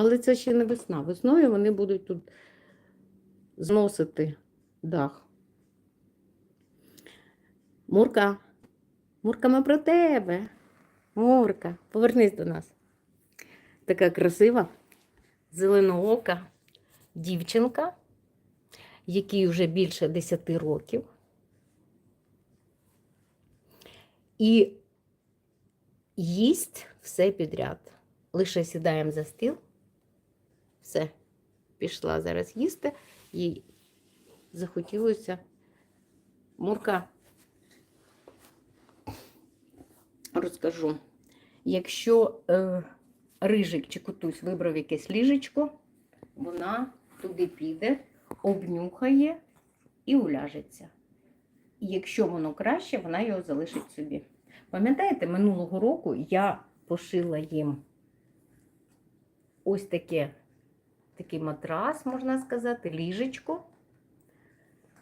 Але це ще не весна. Весною вони будуть тут зносити дах. Мурка, Мурка, ми про тебе. Мурка, повернись до нас. Така красива, зеленоока дівчинка, якій вже більше 10 років. І їсть все підряд. Лише сідаємо за стіл. Все, пішла зараз їсти, їй захотілося. Мурка, розкажу, якщо е, рижик чи котусь вибрав якесь ліжечко, вона туди піде, обнюхає і уляжеться. І якщо воно краще, вона його залишить собі. Пам'ятаєте, минулого року я пошила їм ось таке, такий матрас, можна сказати, ліжечко.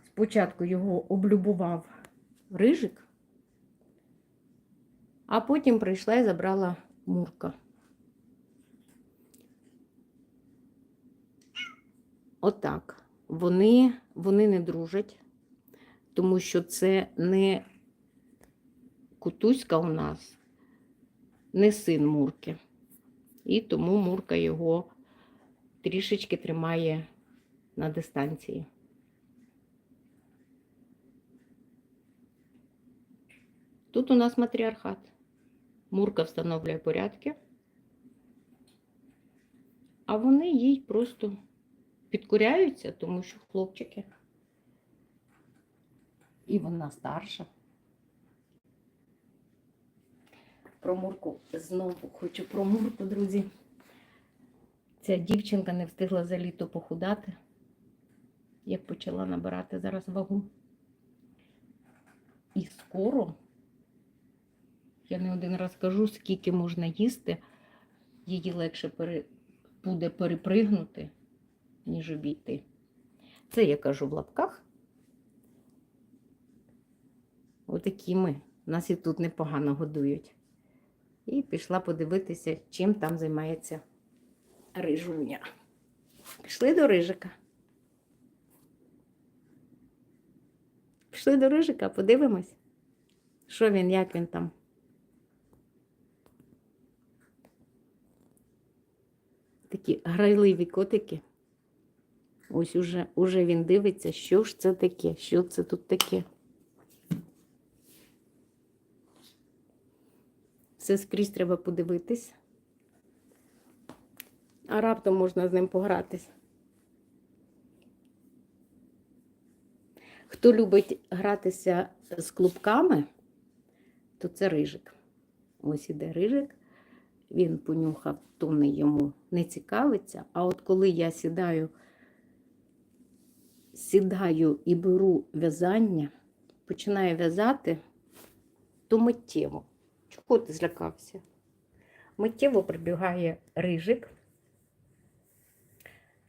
Спочатку його облюбував рижик, а потім прийшла і забрала мурка. Отак. Вони, вони не дружать, тому що це не кутуська у нас, не син Мурки. І тому Мурка його трішечки тримає на дистанції. Тут у нас матріархат. Мурка встановлює порядки, а вони їй просто підкоряються, тому що хлопчики. І вона старша. Про Мурку знову хочу про Мурку, друзі. Ця дівчинка не встигла за літо похудати, як почала набирати зараз вагу. І скоро, я не один раз кажу, скільки можна їсти, її легше пере, буде перепригнути, ніж обійти. Це я кажу в лапках. Отакі ми. Нас і тут непогано годують. І пішла подивитися, чим там займається рижуня. Пішли до рижика. Пішли до рижика, подивимось, що він, як він там. Такі грайливі котики. Ось уже, уже він дивиться, що ж це таке, що це тут таке. Все скрізь треба подивитись. А раптом можна з ним погратись. Хто любить гратися з клубками, то це рижик. Ось іде рижик, він понюхав, то не йому не цікавиться. А от коли я сідаю, сідаю і беру в'язання, починаю в'язати, то миттєво. Чого ти злякався? Миттєво прибігає рижик,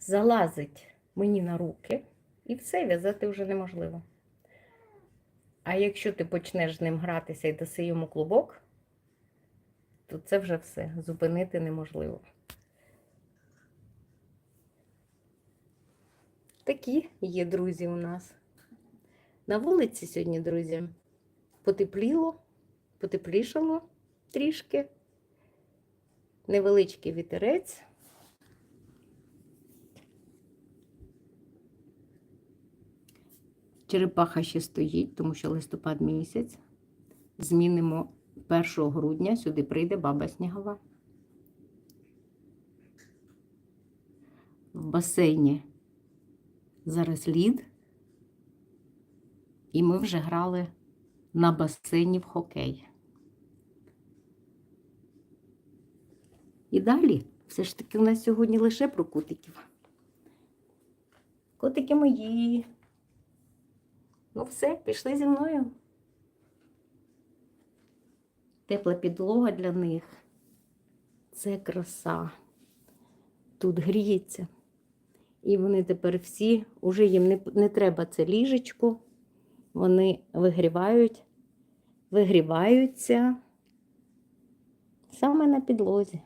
залазить мені на руки, і все, в'язати вже неможливо. А якщо ти почнеш з ним гратися і даси йому клубок, то це вже все. Зупинити неможливо. Такі є друзі у нас. На вулиці сьогодні, друзі, потепліло потеплішало трішки, невеличкий вітерець. Черепаха ще стоїть, тому що листопад місяць. Змінимо 1 грудня, сюди прийде баба снігова. В басейні зараз лід, і ми вже грали на басейні в хокей. І далі все ж таки у нас сьогодні лише про котиків. Котики мої. Ну все, пішли зі мною. Тепла підлога для них. Це краса. Тут гріється. І вони тепер всі, уже їм не, не треба це ліжечко. Вони вигрівають, вигріваються саме на підлозі.